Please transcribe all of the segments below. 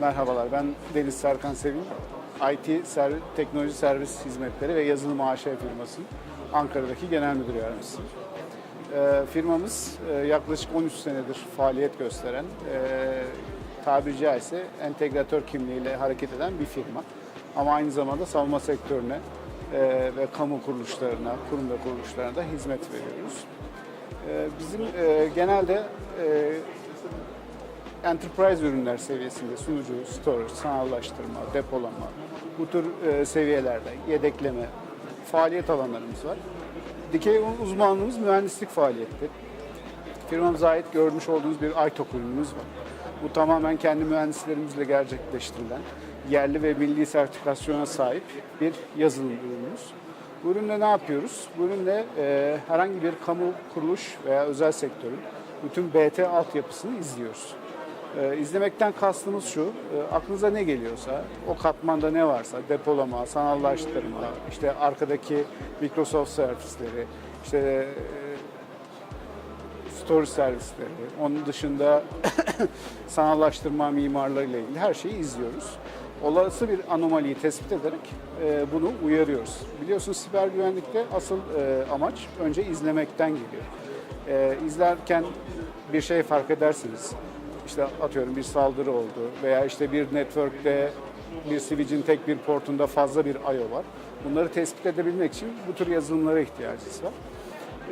Merhabalar, ben Deniz Serkan Sevin. IT servis, Teknoloji Servis Hizmetleri ve Yazılım AŞ firmasının Ankara'daki genel müdür yardımcısıyım. Ee, firmamız e, yaklaşık 13 senedir faaliyet gösteren, e, tabiri caizse entegratör kimliğiyle hareket eden bir firma. Ama aynı zamanda savunma sektörüne e, ve kamu kuruluşlarına, kurum ve kuruluşlarına da hizmet veriyoruz. E, bizim e, genelde e, enterprise ürünler seviyesinde sunucu, storage, sanallaştırma, depolama, bu tür e, seviyelerde yedekleme faaliyet alanlarımız var. Dikey uzmanlığımız mühendislik faaliyeti. Firmamıza ait görmüş olduğunuz bir iTOK ürünümüz var. Bu tamamen kendi mühendislerimizle gerçekleştirilen yerli ve milli sertifikasyona sahip bir yazılım ürünümüz. Bu ürünle ne yapıyoruz? Bu ürünle e, herhangi bir kamu kuruluş veya özel sektörün bütün BT altyapısını izliyoruz. E, izlemekten kastımız şu, e, aklınıza ne geliyorsa, o katmanda ne varsa, depolama, sanallaştırma, işte arkadaki Microsoft servisleri, işte e, storage servisleri, onun dışında sanallaştırma mimarlarıyla ilgili her şeyi izliyoruz. Olası bir anomaliyi tespit ederek e, bunu uyarıyoruz. Biliyorsunuz siber güvenlikte asıl e, amaç önce izlemekten geliyor. E, izlerken bir şey fark edersiniz. İşte atıyorum bir saldırı oldu veya işte bir network'te bir switch'in tek bir portunda fazla bir I.O. var. Bunları tespit edebilmek için bu tür yazılımlara ihtiyacımız var.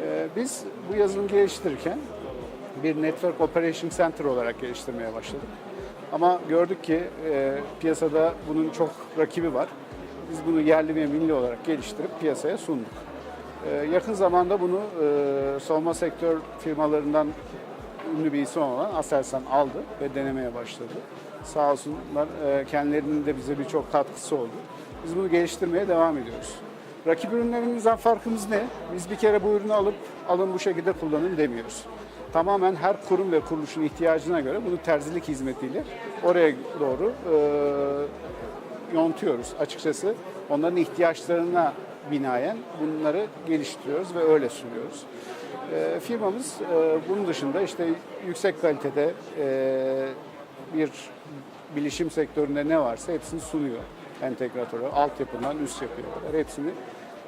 Ee, Biz bu yazılımı geliştirirken bir Network Operation Center olarak geliştirmeye başladık. Ama gördük ki e, piyasada bunun çok rakibi var. Biz bunu yerli ve milli olarak geliştirip piyasaya sunduk. E, yakın zamanda bunu e, savunma sektör firmalarından ünlü bir isim olan Aselsan aldı ve denemeye başladı. Sağ olsunlar e, kendilerinin de bize birçok katkısı oldu. Biz bunu geliştirmeye devam ediyoruz. Rakip ürünlerimizden farkımız ne? Biz bir kere bu ürünü alıp alın bu şekilde kullanın demiyoruz. Tamamen her kurum ve kuruluşun ihtiyacına göre bunu terzilik hizmetiyle oraya doğru e, yontuyoruz açıkçası. Onların ihtiyaçlarına binaen bunları geliştiriyoruz ve öyle sunuyoruz. E, firmamız e, bunun dışında işte yüksek kalitede e, bir bilişim sektöründe ne varsa hepsini sunuyor entegratörü. Altyapından üst yapıya kadar hepsini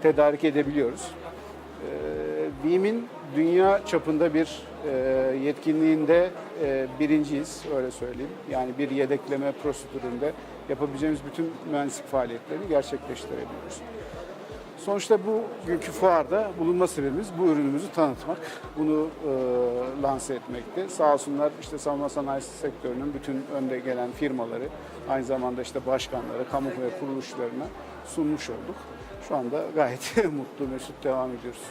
tedarik edebiliyoruz. E, BİM'in dünya çapında bir e, yetkinliğinde e, birinciyiz öyle söyleyeyim. Yani bir yedekleme prosedüründe yapabileceğimiz bütün mühendislik faaliyetlerini gerçekleştirebiliyoruz. Sonuçta bu günkü fuarda bulunma sebebimiz bu ürünümüzü tanıtmak, bunu e, lanse etmekti. Sağ olsunlar işte savunma sanayi sektörünün bütün önde gelen firmaları, aynı zamanda işte başkanları, kamu ve kuruluşlarına sunmuş olduk. Şu anda gayet mutlu, mesut devam ediyoruz.